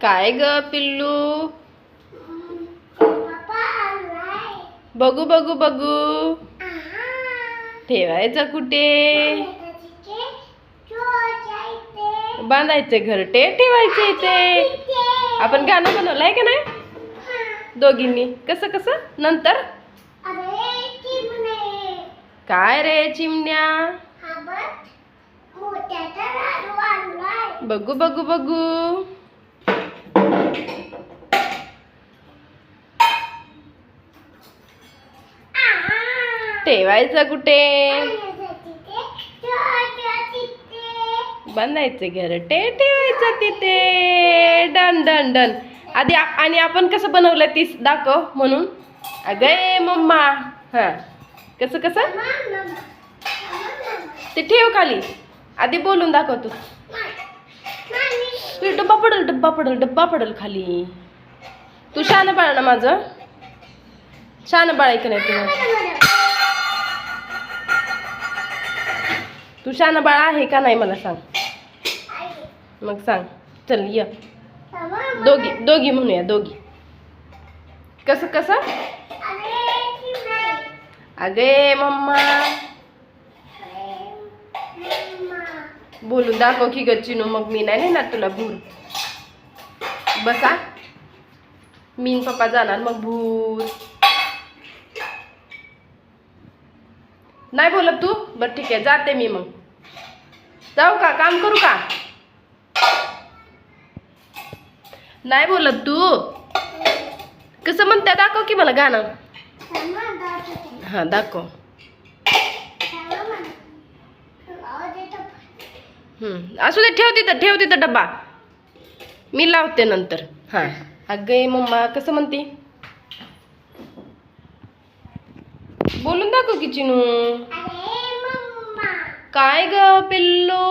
काय ग पिल्लू? बघू बघू बघू. ठेवायचं कुठे? बांधायचं घरटे ठेवायचे इथे. आपण गाणं बनवलंय का नाही? दोघींनी. कसं कसं? नंतर? काय रे चिमण्या? बघू बघू बघू. ठेवायचं कुठे? बांधायचं घरटे ठेवायचं तिथे. Done done done. आधी आणि आपण कसं बनवलं तीच दाखव म्हणून. अगं मम्मा. हां. कसं कसं? ते ठेव खाली. आधी बोलून दाखव तू. तू डब्बा पडल डब्बा पडल डब्बा पडल खाली. तू शान बाळ ना माझं. शान बाळायचं नाही तू तू शान बाळा आहे का नाही मला सांग. मग सांग. चल य. दोघी दोघी म्हणूया दोघी. कसं कसं? अगे मम्मा. बोलून दाखव की गच्चिनू मग मी नाही ना तुला भूर. बसा मी पप्पा जाणार मग भूर. नाही बोलत तू? बरं ठीक आहे. जाते मी मग. जाऊ का काम करू का? नाही बोलत तू. कसं म्हणते दाखव की मला गाणं. हां दाखव. असू दे ठेव तिथं ठेव तिथं डब्बा. मी लावते नंतर. हां. अगं मम्मा कसं म्हणते? बोलून दाखव की चिनू. काय ग पिल्लो?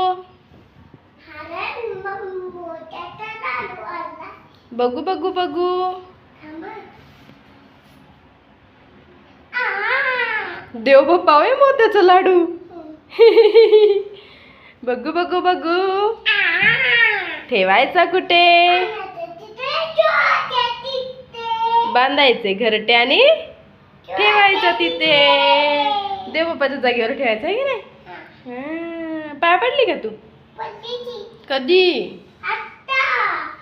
बघू बघू बघू. देव बाप्पा आहे मोत्याचा लाडू. बघू बघू बघू. ठेवायचा कुठे? बांधायचे घरटे आणि ठेवायचं तिथे. देवबाप्पाच्या जागेवर ठेवायचं आहे की नाही? पाय पडली का तू? कधी?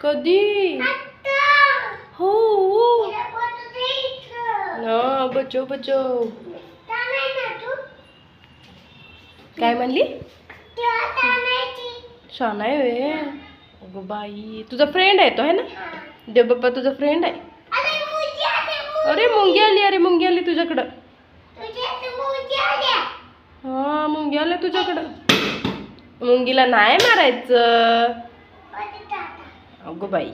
कधी? हो हो. बचो बचो काय म्हणली? छान आहे वे. अगं बाई तुझा फ्रेंड आहे तो आहे ना? देवबाप्पा तुझा फ्रेंड आहे. अरे मुंगी आली अरे मुंगी आली तुझ्याकडं हा मुंगी आली तुझ्याकडं? मुंगीला नाही मारायचं. अगं बाई.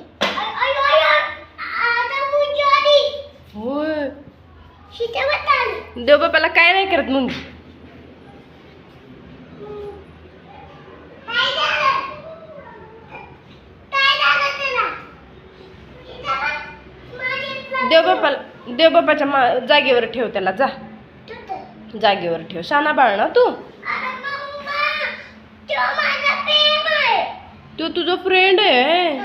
होय. देवबाप्पाला काय नाही करत मुंगी? देवबाप्पाला देवबाप्पाच्या मा जागेवर ठेव त्याला जा. जागेवर ठेव. शाना बाळ ना तू? तो तुझा फ्रेंड आहे?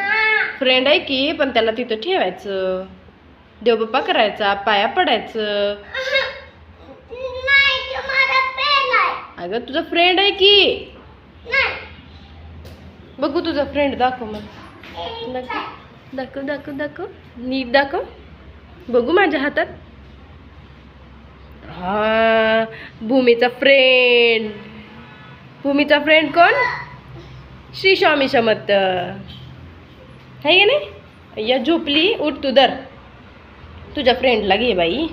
फ्रेंड आहे की पण त्याला तिथं ठेवायचं. देवबाप्पा करायचा पाया पडायचं. अगं तुझा फ्रेंड आहे की? बघू तुझा फ्रेंड दाखव मग. दाखव. दाखव दाखव दाखव. नीट दाखव. बघू माझ्या हातात. हा भूमीचा फ्रेंड भूमीचा फ्रेंड कोण? श्री स्वामी समर्थ. आहे की नाही? या झोपली. उठ तू दर तुझ्या फ्रेंडला घे बाई.